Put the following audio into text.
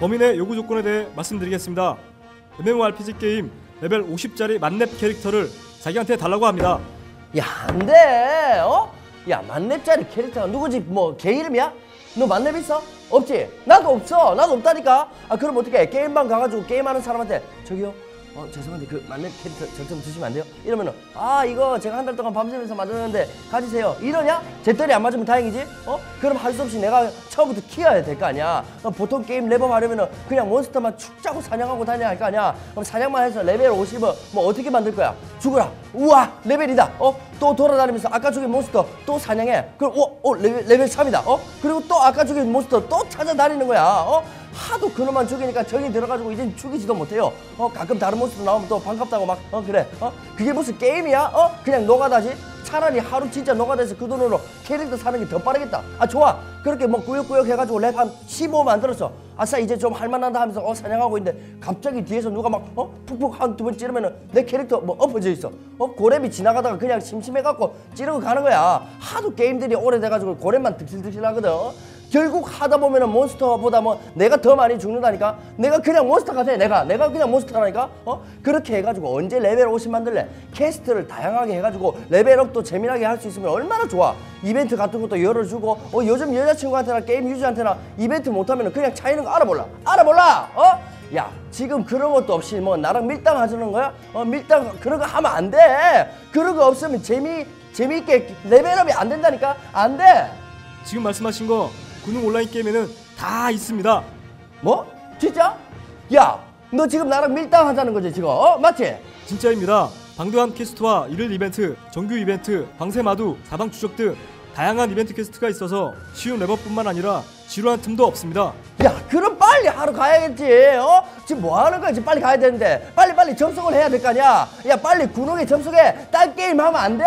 범인의 요구 조건에 대해 말씀드리겠습니다. MMORPG 게임 레벨 50짜리 만렙 캐릭터를 자기한테 달라고 합니다. 야, 안 돼. 어? 야, 만렙짜리 캐릭터가 누구지? 뭐, 걔 이름이야? 너 만렙 있어? 없지? 나도 없어. 나도 없다니까. 아, 그럼 어떻게 해? 게임방 가가지고 게임하는 사람한테 저기요. 어, 죄송한데 그 만렙 캐릭터 저좀 주시면 안 돼요? 이러면은 아 이거 제가 한 달 동안 밤새면서 만들었는데 가지세요 이러냐? 제떨이 안 맞으면 다행이지? 어? 그럼 할 수 없이 내가 처음부터 키워야 될 거 아니야 어, 보통 게임 레벨 하려면은 그냥 몬스터만 축 짜고 사냥하고 다녀야 할 거 아니야 그럼 사냥만 해서 레벨 50을 뭐 어떻게 만들 거야? 죽어라 우와 레벨이다 어? 또 돌아다니면서 아까 죽인 몬스터 또 사냥해 그럼 어? 어 레벨, 레벨 3이다 어? 그리고 또 아까 죽인 몬스터 또 찾아다니는 거야 어? 하도 그놈만 죽이니까 정이 들어가지고 이제 죽이지도 못해요. 어 가끔 다른 모습 나오면 또 반갑다고 막 어 그래 어 그게 무슨 게임이야? 어 그냥 노가다지. 차라리 하루 진짜 노가다에서 그 돈으로 캐릭터 사는 게 더 빠르겠다. 아 좋아. 그렇게 뭐 꾸역꾸역 해가지고 랩 한 15 만들었어. 아싸 이제 좀 할만하다 하면서 어 사냥하고 있는데 갑자기 뒤에서 누가 막 어 푹푹 한 두 번 찌르면은 내 캐릭터 뭐 엎어져 있어. 어 고랩이 지나가다가 그냥 심심해갖고 찌르고 가는 거야. 하도 게임들이 오래돼가지고 고랩만 득실득실 하거든. 결국 하다 보면은 몬스터보다 뭐 내가 더 많이 죽는다니까? 내가 그냥 몬스터 같아 내가. 내가 그냥 몬스터라니까? 어? 그렇게 해가지고 언제 레벨 50 만들래? 캐스트를 다양하게 해가지고 레벨업도 재미나게 할 수 있으면 얼마나 좋아. 이벤트 같은 것도 열어주고 어 요즘 여자친구한테나 게임 유저한테나 이벤트 못하면 그냥 차이는 거 알아볼라. 알아볼라! 어? 야 지금 그런 것도 없이 뭐 나랑 밀당 하자는 거야? 어 밀당 그런 거 하면 안 돼. 그런 거 없으면 재미 재미있게 레벨업이 안 된다니까? 안 돼! 지금 말씀하신 거 군용 온라인 게임에는 다 있습니다. 뭐? 진짜? 야, 너 지금 나랑 밀당하자는 거지 지금? 어? 맞지? 진짜입니다. 방대한 퀘스트와 일일 이벤트, 정규 이벤트, 방세마두, 사방 추적 등 다양한 이벤트 퀘스트가 있어서 쉬운 레버뿐만 아니라 지루한 틈도 없습니다. 야, 그럼 빨리 하러 가야겠지. 어? 지금 뭐 하는 거야? 지금 빨리 가야 되는데. 빨리 빨리 접속을 해야 될 거 아니야. 야, 빨리 군옥에 접속해. 딴 게임 하면 안 돼.